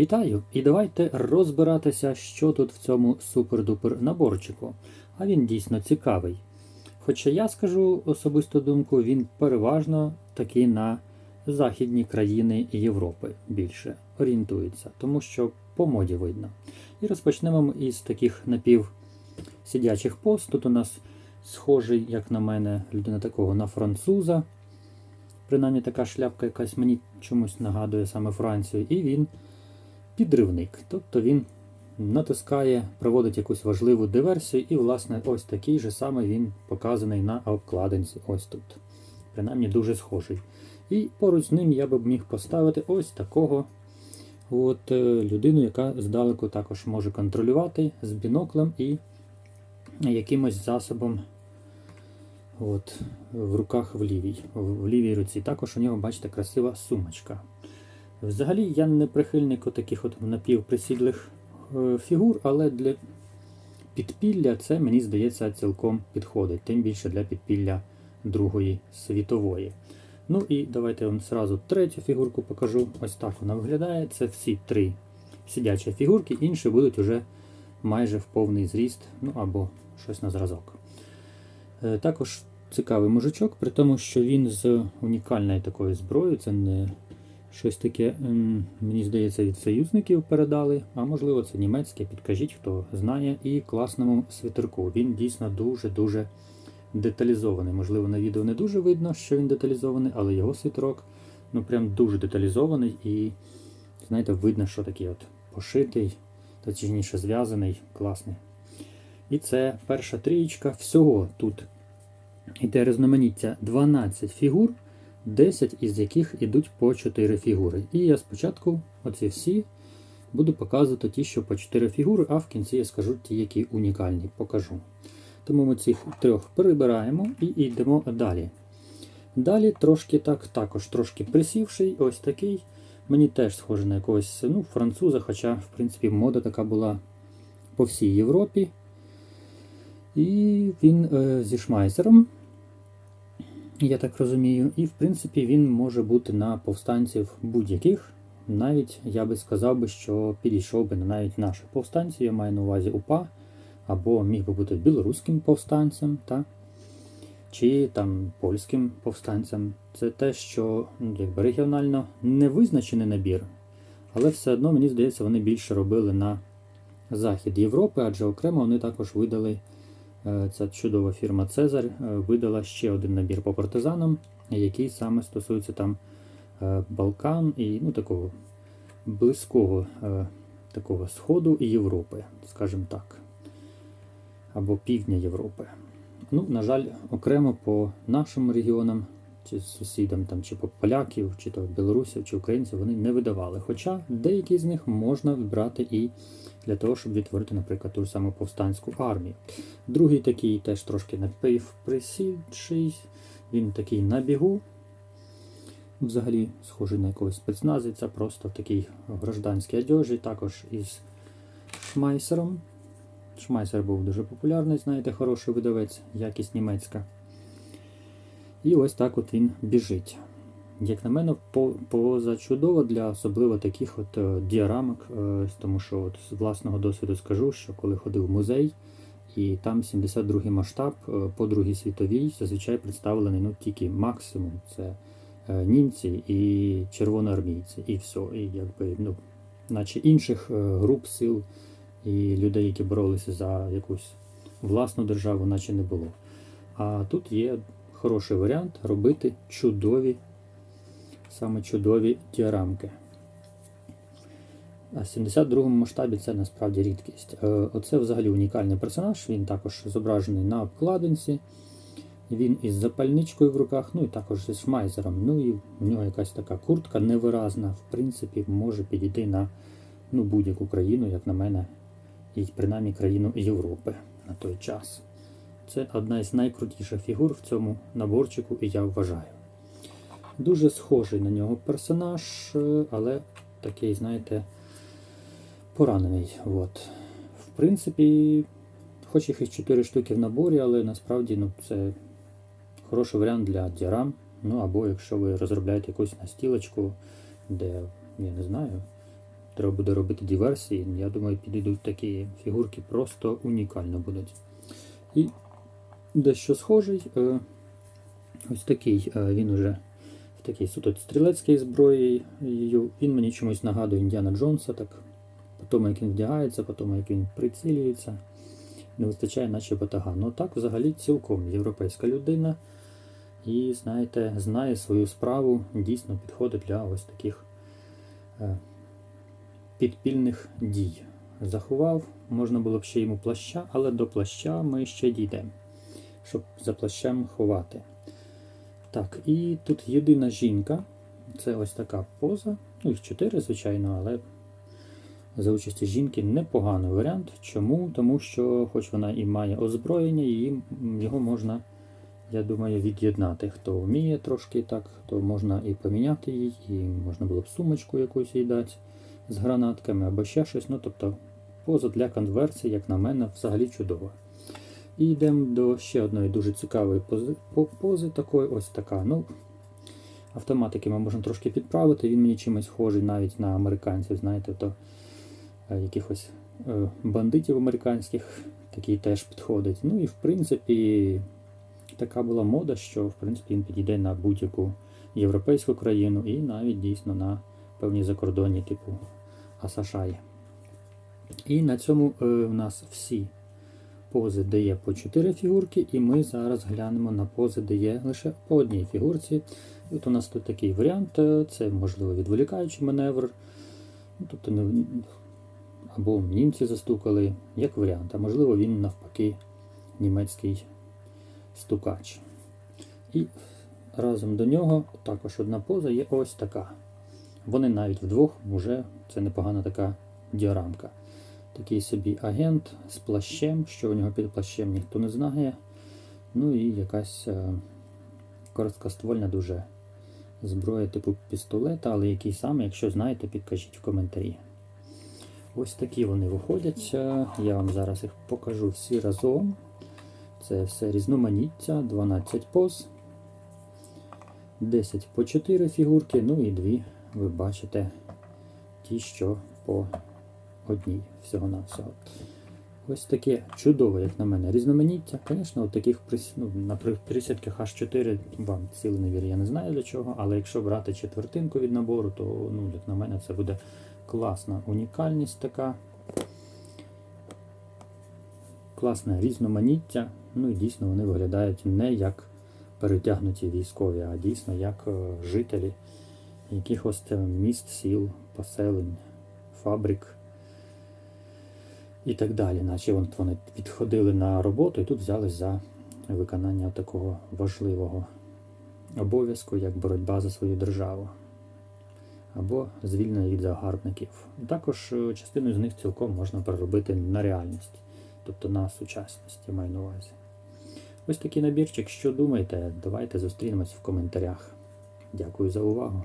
Вітаю! І давайте розбиратися, що тут в цьому супер-дупер наборчику. А він дійсно цікавий. Хоча я скажу особисту думку, він переважно такий на західні країни Європи більше орієнтується, тому що по моді видно. І розпочнемо ми із таких напівсидячих пост. Тут у нас схожий, як на мене, людина такого на француза. Принаймні така шляпка якась мені чомусь нагадує саме Францію. І він підривник. Тобто він натискає, проводить якусь важливу диверсію, і, власне, ось такий же самий він показаний на обкладинці. Ось тут. Принаймні дуже схожий. І поруч з ним я би міг поставити ось такого от, е, людину, яка здалеку також може контролювати з біноклем і якимось засобом от, в руках в лівій, в лівій руці. Також у нього, бачите, красива сумочка. Взагалі я не прихильник таких от напівприсідлих е, фігур, але для підпілля це, мені здається, цілком підходить, тим більше для підпілля Другої світової. Ну і давайте я вам зразу третю фігурку покажу. Ось так вона виглядає. Це всі три сидячі фігурки, інші будуть уже майже в повний зріст, ну або щось на зразок. Е, Також цікавий мужичок, при тому, що він з унікальною такою зброєю, це не щось таке, ем, мені здається, від союзників передали, а можливо це німецьке, підкажіть, хто знає, і класному світерку. Він дійсно дуже-дуже деталізований. Можливо, на відео не дуже видно, що він деталізований, але його світерок ну прям дуже деталізований і, знаєте, видно, що такий от пошитий, точніше зв'язаний, класний. І це перша трієчка. Всього тут іде різноманіття 12 фігур, 10 із яких ідуть по 4 фігури. І я спочатку оці всі буду показувати ті, що по 4 фігури, а в кінці я скажу ті, які унікальні, покажу. Тому ми цих трьох перебираємо і йдемо далі. Далі трошки так, також трошки присівший, ось такий. Мені теж схоже на якогось ну, француза, хоча, в принципі, мода така була по всій Європі. І він е, зі шмайсером, я так розумію, і в принципі він може бути на повстанців будь-яких. Навіть я би сказав би, що підійшов би на навіть наших повстанців, я маю на увазі УПА, або міг би бути білоруським повстанцем, та? чи там польським повстанцем. Це те, що ну, якби регіонально не визначений набір, але все одно, мені здається, вони більше робили на захід Європи, адже окремо вони також видали. Е, Ця чудова фірма Цезар е, видала ще один набір по партизанам, який саме стосується там е, Балкан і ну, такого близького такого Сходу і Європи, скажімо так, або Півдня Європи. Ну, На жаль, окремо по нашим регіонам, чи сусідам, там, чи поляків, чи то білорусів, чи українців вони не видавали. Хоча деякі з них можна вибрати і для того, щоб відтворити, наприклад, ту ж саму повстанську армію. Другий такий теж трошки напівприсідший, він такий на бігу. Взагалі, схожий на якогось спецназиця, просто в такій гражданській одежі, також із шмайсером. Шмайсер був дуже популярний, знаєте, хороший видавець, якість німецька. І ось так от він біжить. Як на мене, позачудово для особливо таких от е, діарамок, е, тому що от з власного досвіду скажу, що коли ходив в музей, і там 72-й масштаб е, по Другій світовій зазвичай представлений ну, тільки максимум це німці і червоноармійці, і все. І якби, ну, наче інших груп сил і людей, які боролися за якусь власну державу, наче не було. А тут є хороший варіант робити чудові саме чудові діарамки. А в 72 масштабі це насправді рідкість. Е, оце взагалі унікальний персонаж, він також зображений на обкладинці. Він із запальничкою в руках, ну і також зі шмайзером. Ну і в нього якась така куртка невиразна, в принципі, може підійти на ну, будь-яку країну, як на мене, і принаймні країну Європи на той час. Це одна із найкрутіших фігур в цьому наборчику, і я вважаю. Дуже схожий на нього персонаж, е, але такий, знаєте, поранений. От. В принципі, хоч їх і 4 штуки в наборі, але насправді ну, це хороший варіант для діарам. Ну або якщо ви розробляєте якусь настілочку, де, я не знаю, треба буде робити диверсії, я думаю, підійдуть такі фігурки, просто унікально будуть. І дещо схожий. е, Ось такий е, він уже в такій суто стрілецькій зброї. Він мені чомусь нагадує Індіана Джонса, так по тому, як він вдягається, по тому, як він прицілюється. Не вистачає наче батага. Ну так, взагалі, цілком європейська людина. І, знаєте, знає свою справу, дійсно підходить для ось таких е, підпільних дій. Заховав, можна було б ще йому плаща, але до плаща ми ще дійдемо, щоб за плащем ховати. Так, і тут єдина жінка. Це ось така поза. Ну, їх чотири, звичайно, але за участі жінки непоганий варіант. Чому? Тому що, хоч вона і має озброєння, її, його можна, я думаю, від'єднати. Хто вміє трошки так, то можна і поміняти її, і можна було б сумочку якусь їй дати з гранатками або ще щось. Ну, тобто, поза для конверсії, як на мене, взагалі чудова. І йдемо до ще одної дуже цікавої пози, пози такої, ось така. Ну, автоматики ми можемо трошки підправити. Він мені чимось схожий навіть на американців, знаєте, то е, якихось е, бандитів американських, такий теж підходить. Ну і в принципі, така була мода, що в принципі він підійде на будь-яку європейську країну і навіть дійсно на певні закордонні, типу Асашай. І на цьому е, в нас всі пози, де є по 4 фігурки, і ми зараз глянемо на пози, де є лише по одній фігурці. І От у нас тут такий варіант, е, це можливо відволікаючий маневр. Ну, тобто не- або німці застукали, як варіант, а можливо він навпаки німецький стукач. І разом до нього також одна поза є ось така. Вони навіть вдвох вже це непогана така діорамка. Такий собі агент з плащем, що у нього під плащем ніхто не знає. Ну і якась е, короткоствольна дуже зброя типу пістолета, але який саме, якщо знаєте, підкажіть в коментарі. Ось такі вони виходять. Е, Я вам зараз їх покажу всі разом. Це все різноманіття, 12 поз, 10 по 4 фігурки, ну і дві ви бачите ті, що по одній всього-навсього. Ось таке чудове, як на мене, різноманіття. Звісно, от таких прис... ну, на присядках H4 вам цілий невір, я не знаю для чого, але якщо брати четвертинку від набору, то, ну, як на мене, це буде класна унікальність така. Класне різноманіття. Ну і дійсно вони виглядають не як перетягнуті військові, а дійсно як е, жителі якихось міст, сіл, поселень, фабрик і так далі. Наче вони відходили на роботу і тут взялись за виконання такого важливого обов'язку, як боротьба за свою державу. Або звільнення від загарбників. Також е, частину з них цілком можна переробити на реальність, тобто на сучасність, я маю на увазі. Ось такий набірчик. Що думаєте? Давайте зустрінемось в коментарях. Дякую за увагу.